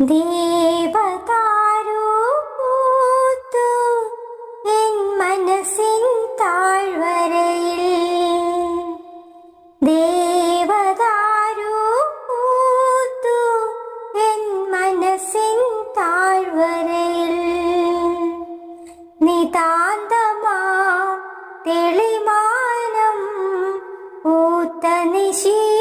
ദേവതാരു പൂത്തു എൻ എൻ നിതാന്തമാ തെളിമാനം ഊത്ത നിശീതിനിൽ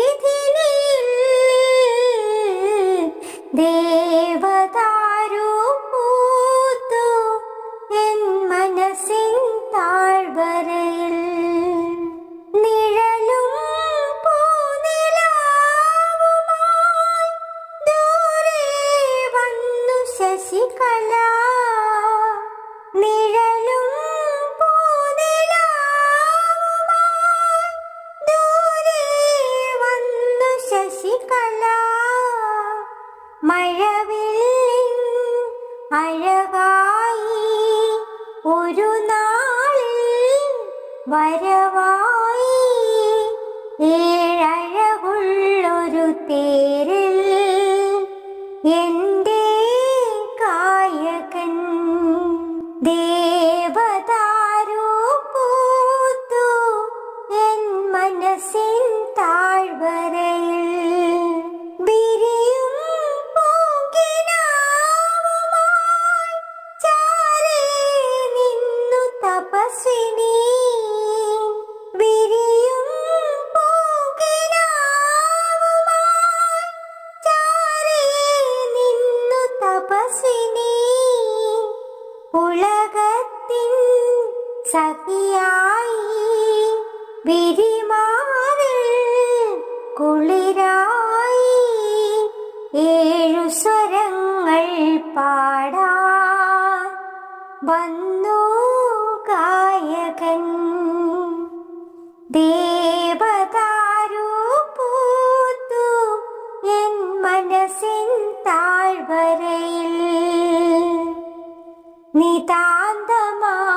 ശശികല നിഴലും ദൂരെ വന്നു ശശികല. മഴവില്ലിൻ അഴകായി ഒരു നാളിൽ വരവായി ഏഴഴകുള്ളൊരു തേരിൽ എന്റെ ദേവതാരു പൂത്തു എൻ മനസ്സിൻ താഴ്വരയിൽ സഖിയായി വിരിമാറിൽ കുളിരായി ഏഴു സ്വരങ്ങൾ പാടാ വന്നു ഗായകൻ. ദേവതാരു പൂത്തു എൻ മനസ്സിൻ താഴ്വരയിൽ നിതാന്തമാം